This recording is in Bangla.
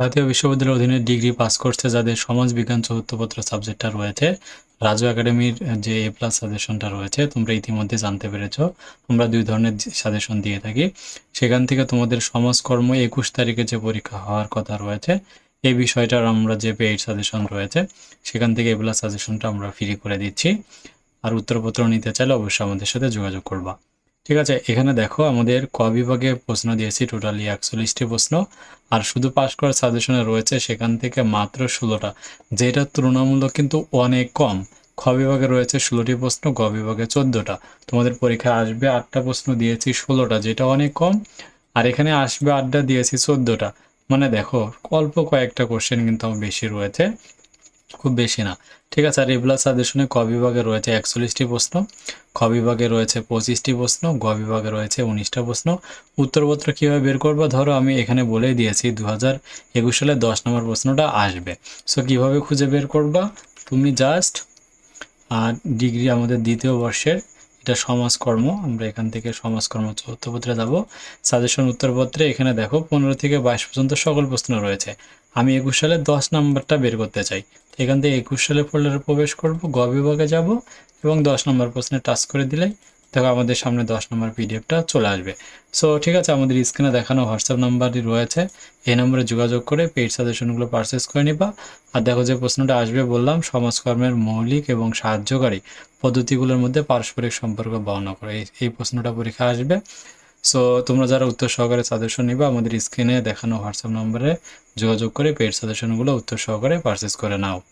জাতীয় বিশ্ববিদ্যালয়ের অধীনে ডিগ্রি পাস করছে যাদের সমাজ বিজ্ঞান চতুর্থ পত্র সাবজেক্টটা রয়েছে। রাজু একাডেমির যে এ প্লাস সাজেশনটা রয়েছে, তোমরা ইতিমধ্যে জানতে পেরেছ। আমরা দুই ধরনের সাজেশন দিয়ে থাকি। সেখান থেকে তোমাদের সমাজকর্ম একুশ তারিখে যে পরীক্ষা হওয়ার কথা রয়েছে এই বিষয়টার আমরা যে পেইড সাজেশন রয়েছে, সেখান থেকে এ প্লাস সাজেশনটা আমরা ফ্রি করে দিচ্ছি। আর উত্তরপত্র নিতে চাইলে অবশ্যই আমাদের সাথে যোগাযোগ করবা। ঠিক আছে, এখানে দেখো আমাদের ক বিভাগে প্রশ্ন দিয়েছি, টোটালি একচল্লিশটি প্রশ্ন। আর শুধু পাস করার সাজেশনে রয়েছে সেখান থেকে মাত্র ষোলোটা, যেটা তুলনামূলক কিন্তু অনেক কম। খ বিভাগে রয়েছে ষোলোটি প্রশ্ন, গ বিভাগে চোদ্দোটা। তোমাদের পরীক্ষায় আসবে আটটা প্রশ্ন দিয়েছি ষোলোটা, যেটা অনেক কম। আর এখানে আসবে আটটা দিয়েছি চোদ্দোটা। মানে দেখো, অল্প কয়েকটা কোশ্চেন কিন্তু বেশি রয়েছে। খুব বেশি না। ঠিক আছে, আর এগুলা সাজেশনে ক বিভাগে রয়েছে একচল্লিশটি প্রশ্ন, খ বিভাগে রয়েছে পঁচিশটি প্রশ্ন, গ বিভাগে রয়েছে উনিশটা প্রশ্ন। উত্তরপত্র কীভাবে বের করব? ধরো আমি এখানে বলেই দিয়েছি দু হাজার একুশ সালে দশ নম্বর প্রশ্নটা আসবে। সো কীভাবে খুঁজে বের করবা? তুমি জাস্ট আর ডিগ্রি আমাদের দ্বিতীয় বর্ষের, এটা সমাজকর্ম, আমরা এখান থেকে সমাজকর্ম চতুর্থপত্রে যাব। সাজেশন উত্তরপত্রে এখানে দেখো, পনেরো থেকে বাইশ পর্যন্ত সকল প্রশ্ন রয়েছে। আমি একুশ সালে দশ নাম্বারটা বের করতে চাই। এখান থেকে একুশ সালে ফোল্ডারে প্রবেশ করব, গ বিভাগে যাব এবং দশ নম্বর প্রশ্নে টাচ করে দিলেই দেখো আমাদের সামনে দশ নম্বর পিডিএফটা চলে আসবে। সো ঠিক আছে, আমাদের স্ক্রিনে দেখানো হোয়াটসঅ্যাপ নাম্বারটি রয়েছে। এই নম্বরে যোগাযোগ করে পেইড সাজেশনগুলো পারচেস করে নিবা। আর দেখো যে প্রশ্নটা আসবে, বললাম, সমাজকর্মের মৌলিক এবং সাহায্যকারী পদ্ধতিগুলোর মধ্যে পারস্পরিক সম্পর্ক বর্ণনা করে। এই এই প্রশ্নটা পরীক্ষা আসবে। সো তোমরা যারা উত্তর সহকারে সাজেশন নিবা, আমাদের স্ক্রিনে দেখানো হোয়াটসঅ্যাপ নম্বরে যোগাযোগ করে পেইড সাজেশনগুলো উত্তর সহকারে পারচেস করে নাও।